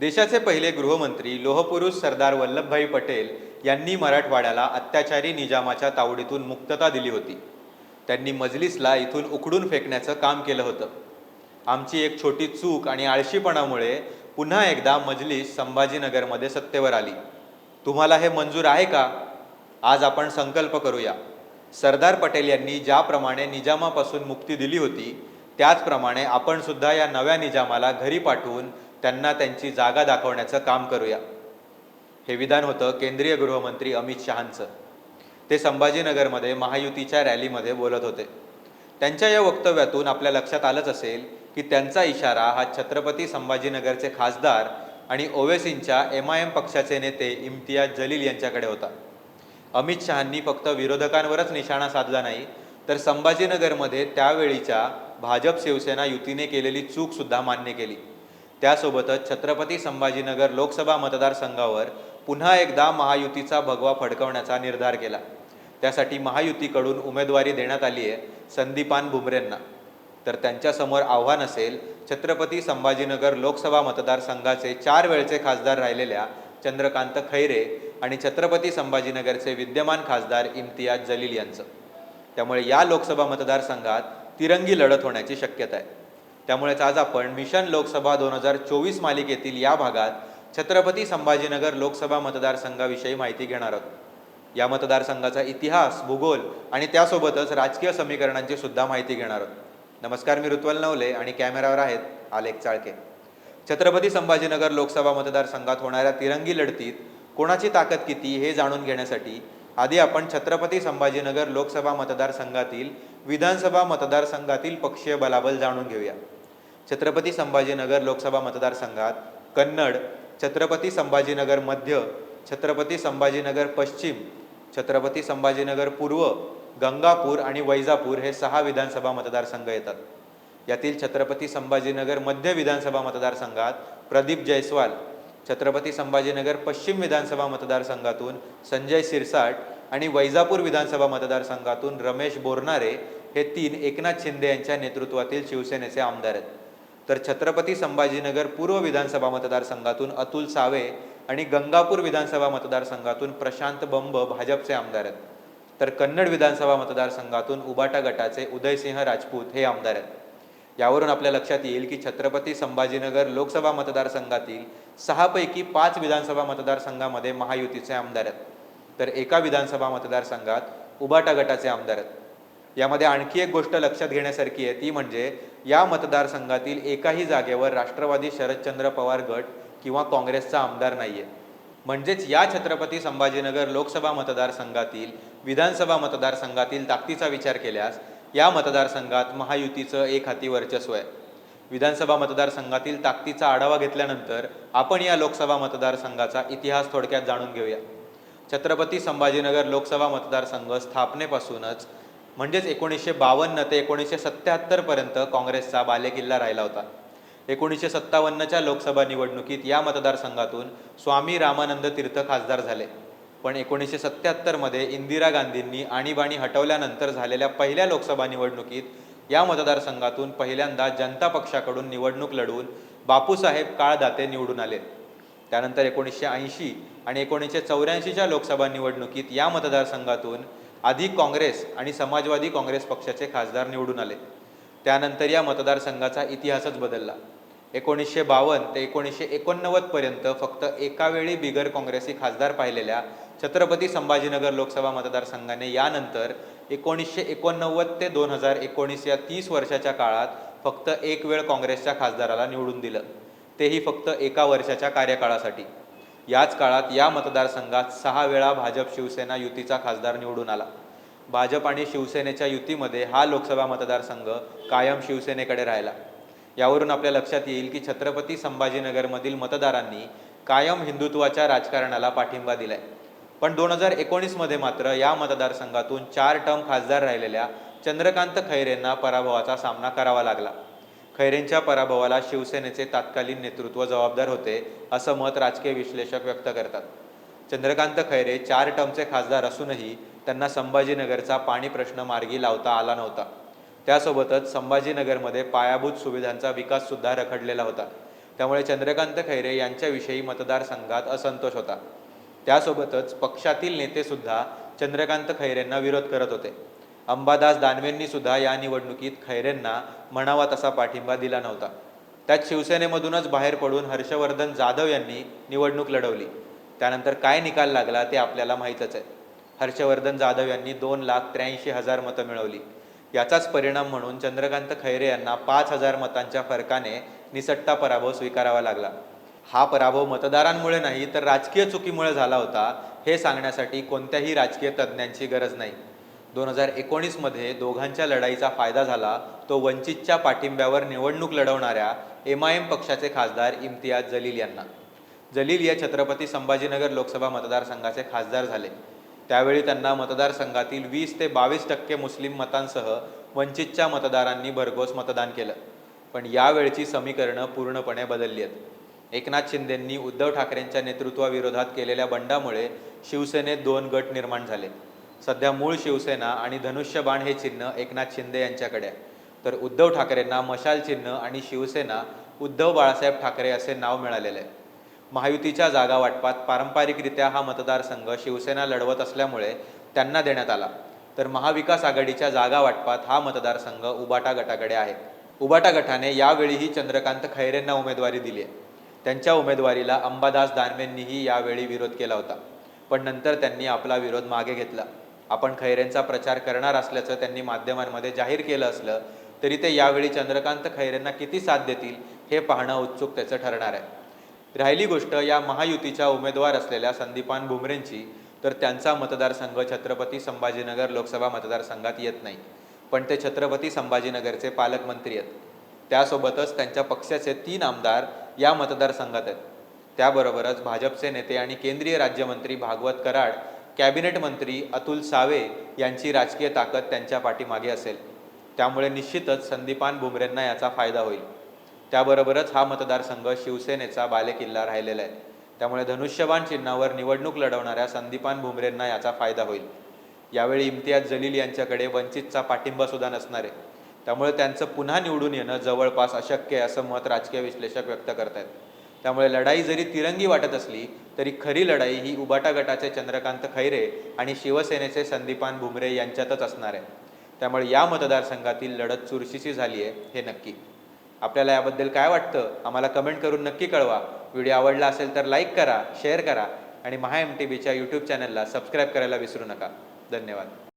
देशाचे पहिले गृहमंत्री लोहपुरुष सरदार वल्लभभाई पटेल यांनी मराठवाड्याला अत्याचारी निजामाच्या तावडीतून मुक्तता दिली होती. त्यांनी मजलिसला इथून उकडून फेकण्याचं काम केलं होतं. आमची एक छोटी चूक आणि आळशीपणामुळे पुन्हा एकदा मजलिस संभाजीनगरमध्ये सत्तेवर आली. तुम्हाला हे मंजूर आहे का? आज आपण संकल्प करूया. सरदार पटेल यांनी ज्याप्रमाणे निजामापासून मुक्ती दिली होती त्याचप्रमाणे आपण सुद्धा या नव्या निजामाला घरी पाठवून त्यांना त्यांची जागा दाखवण्याचं काम करूया. हे विधान होतं केंद्रीय गृहमंत्री अमित शहांचं. ते संभाजीनगरमध्ये महायुतीच्या रॅलीमध्ये बोलत होते. त्यांच्या या वक्तव्यातून आपल्या लक्षात आलंच असेल की त्यांचा इशारा हा छत्रपती संभाजीनगरचे खासदार आणि ओवेसींच्या एम आय एम पक्षाचे नेते इम्तियाज जलील यांच्याकडे होता. अमित शहांनी फक्त विरोधकांवरच निशाणा साधला नाही तर संभाजीनगरमध्ये त्यावेळीच्या भाजप शिवसेना युतीने केलेली चूकसुद्धा मान्य केली. त्यासोबतच छत्रपती संभाजीनगर लोकसभा मतदारसंघावर पुन्हा एकदा महायुतीचा भगवा फडकवण्याचा निर्धार केला. त्यासाठी महायुतीकडून उमेदवारी देण्यात आली आहे संदीपान भुमरेंना. तर त्यांच्यासमोर आव्हान असेल छत्रपती संभाजीनगर लोकसभा मतदारसंघाचे चार वेळचे खासदार राहिलेल्या चंद्रकांत खैरे आणि छत्रपती संभाजीनगरचे विद्यमान खासदार इम्तियाज जलील यांचं. त्यामुळे या लोकसभा मतदारसंघात तिरंगी लढत होण्याची शक्यता आहे. त्यामुळेच आज आपण मिशन लोकसभा दोन हजार चोवीस मालिकेतील या भागात छत्रपती संभाजीनगर लोकसभा मतदारसंघाविषयी माहिती घेणार आहोत. या मतदारसंघाचा इतिहास भूगोल आणि त्यासोबतच राजकीय समीकरणांची सुद्धा माहिती घेणार आहोत. नमस्कार मी ऋत्वल नवले आणि कॅमेरावर आहेत आलेख चाळके. छत्रपती संभाजीनगर लोकसभा मतदारसंघात होणाऱ्या तिरंगी लढतीत कोणाची ताकद किती हे जाणून घेण्यासाठी आधी आपण छत्रपती संभाजीनगर लोकसभा मतदारसंघातील विधानसभा मतदारसंघातील पक्षीय बलाबल जाणून घेऊया. छत्रपती संभाजीनगर लोकसभा मतदारसंघात कन्नड छत्रपती संभाजीनगर मध्य छत्रपती संभाजीनगर पश्चिम छत्रपती संभाजीनगर पूर्व गंगापूर आणि वैजापूर हे सहा विधानसभा मतदारसंघ येतात. यातील छत्रपती संभाजीनगर मध्य विधानसभा मतदारसंघात प्रदीप जयस्वाल छत्रपती संभाजीनगर पश्चिम विधानसभा मतदारसंघातून संजय सिरसाट आणि वैजापूर विधानसभा मतदारसंघातून रमेश बोरनारे हे तीन एकनाथ शिंदे यांच्या नेतृत्वातील शिवसेनेचे आमदार आहेत. तर छत्रपती संभाजीनगर पूर्व विधानसभा मतदारसंघातून अतुल सावे आणि गंगापूर विधानसभा मतदारसंघातून प्रशांत बंब भाजपचे आमदार आहेत. तर कन्नड विधानसभा मतदारसंघातून उबाटा गटाचे उदयसिंह राजपूत हे आमदार आहेत. यावरून आपल्या लक्षात येईल की छत्रपती संभाजीनगर लोकसभा मतदारसंघातील सहापैकी पाच विधानसभा मतदारसंघामध्ये महायुतीचे आमदार आहेत. तर एका विधानसभा मतदारसंघात उबाटा गटाचे आमदार आहेत. यामध्ये आणखी एक गोष्ट लक्षात घेण्यासारखी आहे ती म्हणजे या मतदारसंघातील एकाही जागेवर राष्ट्रवादी शरदचंद्र पवार गट किंवा काँग्रेसचा आमदार नाहीये. म्हणजेच या छत्रपती संभाजीनगर लोकसभा मतदारसंघातील विधानसभा मतदारसंघातील ताकदीचा विचार केल्यास या मतदारसंघात महायुतीचं एक हाती वर्चस्व आहे. विधानसभा मतदारसंघातील ताकदीचा आढावा घेतल्यानंतर आपण या लोकसभा मतदारसंघाचा इतिहास थोडक्यात जाणून घेऊया. छत्रपती संभाजीनगर लोकसभा मतदारसंघ स्थापनेपासूनच म्हणजेच एकोणीसशे बावन्न ते एकोणीसशे सत्त्याहत्तरपर्यंत काँग्रेसचा बालेकिल्ला राहिला होता. एकोणीसशे सत्तावन्नच्या लोकसभा निवडणुकीत या मतदारसंघातून स्वामी रामानंद तीर्थ खासदार झाले. पण एकोणीसशे सत्याहत्तरमध्ये इंदिरा गांधींनी आणीबाणी हटवल्यानंतर झालेल्या पहिल्या लोकसभा निवडणुकीत या मतदारसंघातून पहिल्यांदा जनता पक्षाकडून निवडणूक लढवून बापूसाहेब काळदाते निवडून आले. त्यानंतर एकोणीसशे ऐंशी आणि एकोणीसशे चौऱ्याऐंशीच्या लोकसभा निवडणुकीत या मतदारसंघातून आधी काँग्रेस आणि समाजवादी काँग्रेस पक्षाचे खासदार निवडून आले. त्यानंतर या मतदारसंघाचा इतिहासच बदलला. एकोणीसशे बावन्न ते एकोणीसशे एकोणनव्वदपर्यंत फक्त एकावेळी बिगर काँग्रेसी खासदार पाहिलेल्या छत्रपती संभाजीनगर लोकसभा मतदारसंघाने यानंतर एकोणीसशे एकोणनव्वद ते दोन हजार एकोणीस या तीस वर्षाच्या काळात फक्त एक वेळ काँग्रेसच्या खासदाराला निवडून दिलं. तेही फक्त एका वर्षाच्या कार्यकाळासाठी. याच काळात या मतदारसंघात सहा वेळा भाजप शिवसेना युतीचा खासदार निवडून आला. भाजप आणि शिवसेनेच्या युतीमध्ये हा लोकसभा मतदारसंघ कायम शिवसेनेकडे राहिला. यावरून आपल्या लक्षात येईल की छत्रपती संभाजीनगरमधील मतदारांनी कायम हिंदुत्वाच्या राजकारणाला पाठिंबा दिलाय. पण दोन हजार एकोणीसमध्ये मात्र या मतदारसंघातून चार टर्म खासदार राहिलेल्या चंद्रकांत खैरेंना पराभवाचा सामना करावा लागला. खैरेंच्या पराभवाला शिवसेनेचे तात्कालीन नेतृत्व जबाबदार होते असं मत राजकीय विश्लेषक व्यक्त करतात. चंद्रकांत खैरे चार टर्मचे खासदार असूनही त्यांना संभाजीनगरचा पाणी प्रश्न मार्गी लावता आला नव्हता. त्यासोबतच संभाजीनगरमध्ये पायाभूत सुविधांचा विकास सुद्धा रखडलेला होता. त्यामुळे चंद्रकांत खैरे यांच्याविषयी मतदारसंघात असंतोष होता. त्यासोबतच पक्षातील नेतेसुद्धा चंद्रकांत खैरेंना विरोध करत होते. अंबादास दानवेंनी सुद्धा या निवडणुकीत खैरेंना म्हणावा तसा पाठिंबा दिला नव्हता. त्यात शिवसेनेमधूनच बाहेर पडून हर्षवर्धन जाधव यांनी निवडणूक लढवली. त्यानंतर काय निकाल लागला ते आपल्याला माहीतच आहे. हर्षवर्धन जाधव यांनी दोन लाख त्र्याऐंशी हजार मतं मिळवली. याचाच परिणाम म्हणून चंद्रकांत खैरे यांना पाच हजार मतांच्या फरकाने निसट्टा पराभव स्वीकारावा लागला. हा पराभव मतदारांमुळे नाही तर राजकीय चुकीमुळे झाला होता हे सांगण्यासाठी कोणत्याही राजकीय तज्ज्ञांची गरज नाही. दोन हजार एकोणीसमध्ये दोघांच्या लढाईचा फायदा झाला तो वंचितच्या पाठिंब्यावर निवडणूक लढवणाऱ्या एम आय एम पक्षाचे खासदार इम्तियाज जलील यांना. जलील या छत्रपती संभाजीनगर लोकसभा मतदारसंघाचे खासदार झाले. त्यावेळी त्यांना मतदारसंघातील वीस ते बावीस टक्के मुस्लिम मतांसह वंचितच्या मतदारांनी भरघोस मतदान केलं. पण यावेळची समीकरणं पूर्णपणे बदलली आहेत. एकनाथ शिंदेंनी उद्धव ठाकरेंच्या नेतृत्वाविरोधात केलेल्या बंडामुळे शिवसेनेत दोन गट निर्माण झाले. सध्या मूळ शिवसेना आणि धनुष्यबाण हे चिन्ह एकनाथ शिंदे यांच्याकडे आहे. तर उद्धव ठाकरेंना मशाल चिन्ह आणि शिवसेना उद्धव बाळासाहेब ठाकरे असे नाव मिळालेले. आहे महायुतीच्या जागा वाटपात पारंपरिकरित्या हा मतदारसंघ शिवसेना लढवत असल्यामुळे त्यांना देण्यात आला. तर महाविकास आघाडीच्या जागा वाटपात हा मतदारसंघ उबाटा गटाकडे आहे. उबाटा गटाने यावेळीही चंद्रकांत खैरेंना उमेदवारी दिली आहे. त्यांच्या उमेदवारीला अंबादास दानवेंनीही यावेळी विरोध केला होता. पण नंतर त्यांनी आपला विरोध मागे घेतला. आपण खैरेंचा प्रचार करणार असल्याचं त्यांनी माध्यमांमध्ये जाहीर केलं असलं तरी ते यावेळी चंद्रकांत खैरेंना किती साथ देतील हे पाहणं उत्सुक त्याचं ठरणार आहे. राहिली गोष्ट या महायुतीच्या उमेदवार असलेल्या संदीपान भुमरेंची तर त्यांचा मतदारसंघ छत्रपती संभाजीनगर लोकसभा मतदारसंघात येत नाही. पण ते छत्रपती संभाजीनगरचे पालकमंत्री आहेत. त्यासोबतच त्यांच्या पक्षाचे तीन आमदार या मतदारसंघात आहेत. त्याबरोबरच भाजपचे नेते आणि केंद्रीय राज्यमंत्री भागवत कराड कॅबिनेट मंत्री अतुल सावे यांची राजकीय ताकद त्यांच्या पाठीमागे असेल. त्यामुळे निश्चितच संदीपान भुमरेंना याचा फायदा होईल. त्याबरोबरच हा मतदारसंघ शिवसेनेचा बालेकिल्ला राहिलेला आहे. त्यामुळे धनुष्यबाण चिन्हावर निवडणूक लढवणाऱ्या संदीपान भुमरेंना याचा फायदा होईल. यावेळी इम्तियाज जलील यांच्याकडे वंचितचा पाठिंबा सुद्धा नसणार आहे. त्यामुळे त्यांचं पुन्हा निवडून येणं जवळपास अशक्य आहे असं मत राजकीय विश्लेषक व्यक्त करतायत त्यामुळे लढाई जरी तिरंगी वाटत असली तरी खरी लढाई ही उबाटा गटाचे चंद्रकांत खैरे आणि शिवसेनेचे संदीपान भुमरे यांच्यातच असणार आहे. त्यामुळे या मतदारसंघातील लढत चुरशीची झाली आहे हे नक्की. आपल्याला याबद्दल काय वाटतं? आम्हाला कमेंट करून नक्की कळवा. व्हिडिओ आवडला असेल तर लाईक करा शेअर करा आणि महा एम टी बीच्या यूट्यूब चॅनलला सबस्क्राईब करायला विसरू नका. धन्यवाद.